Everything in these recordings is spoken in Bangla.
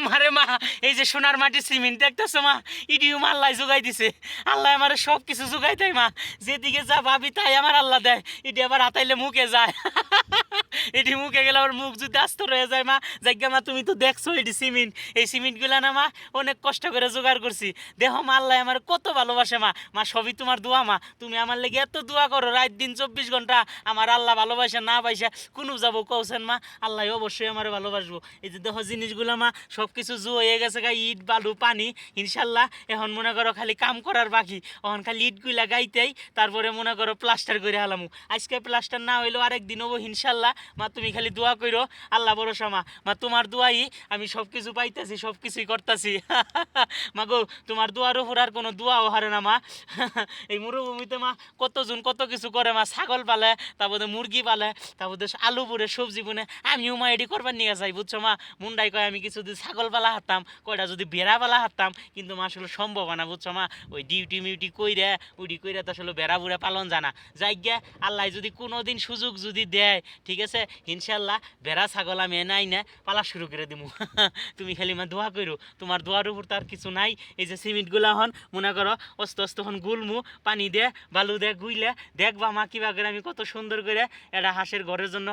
মারে মা, এই যে সোনার মাটি সিমেন্ট দেখতেছো মা? ইডিও মা আল্লাহ যোগাই দিছে। আল্লাহ আমার সব কিছু যোগাই দেয় মা। যেদিকে যা ভাবি তাই আমার আল্লাহ দেয়। ইডি আবার হাতাইলে মুখে যায়। এটি মুখে গেলে আবার মুখ যদি আস্ত রয়ে যায়, মা। যাজ্ঞা মা, তুমি তো দেখছ এটি সিমেন্ট এই সিমেন্টগুলা না, মা, অনেক কষ্ট করে জোগাড় করছি। দেহ মা, আল্লাহ আমার কত ভালোবাসে, মা। মা, সবই তোমার দোয়া, মা। তুমি আমার লেগে এত দোয়া করো, রাত দিন চব্বিশ ঘণ্টা আমার আল্লাহ ভালোবাসে, না পাইসা কোনো যাব কৌছেন মা। আল্লাহ অবশ্যই আমার ভালোবাসবো। এই যে দেখো জিনিসগুলো, মা সব কিছু জু হয়ে গেছে গা, ইট, বালু, পানি। ইনশাল্লাহ, এখন মনে করো খালি কাম করার বাকি। এখন খালি ইটগুলা গাইতেই তারপরে মনে করো প্লাস্টার করে হালামু। আজকে প্লাস্টার না হইলেও আরেক দিন হব, ইনশাল্লাহ। মা, তুমি খালি দোয়া করো আল্লাহ ভরসা, মা। মা, তোমার দোয়াই আমি সব কিছু পাইতেছি সব কিছুই করতেছি। মা গো, তোমার দোয়ার উপর আর কোনো দোয়াও হারে না, মা। এই মরুভূমিতে, মা, কতজন কত কিছু করে, মা। ছাগল পালে, তারপরে মুরগি পালে, তারপরে আলু পুরে সবজি বুনে আমিও মা এটি করবার নিয়ে যাই, বুঝছ, মা? মুন্ডাই কয়, আমি কিছু যদি ছাগল পালা হারতাম কয়টা যদি বেড়া পালা হারতাম কিন্তু মা, আসলে সম্ভব না, বুঝছ, মা? ওই ডিউটি মিউটি কইরে, উডি কইরে তো আসলে বেড়া বুড়া পালন জানা যাই গিয়া আল্লাহ যদি কোনো দিন সুযোগ যদি দেয়, ঠিক আছে? ইনশাল্লাহ বেড়া ছাগল আমি নাই না পালা শুরু করে দিমু। তুমি খালি মা দোয়া করো তোমার দোয়ার উপর তার কিছু নাই। এই যে সিমেন্টগুলা হন, মনে করো অস্ত অস্ত হন গুলমু, পানি দে, বালু দে, গুইলে দেখবা মা কিবা করে আমি কত সুন্দর করে এটা হাঁসের ঘরের জন্য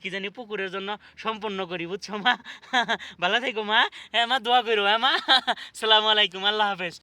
কি জানি পুকুরের জন্য সম্পন্ন করি, বুঝছ মা? ভালো থেকো মা। হ্যাঁ মা, দোয়া করো হ্যাঁ মা? সালামু আলাইকুম, আল্লাহ হাফেজ।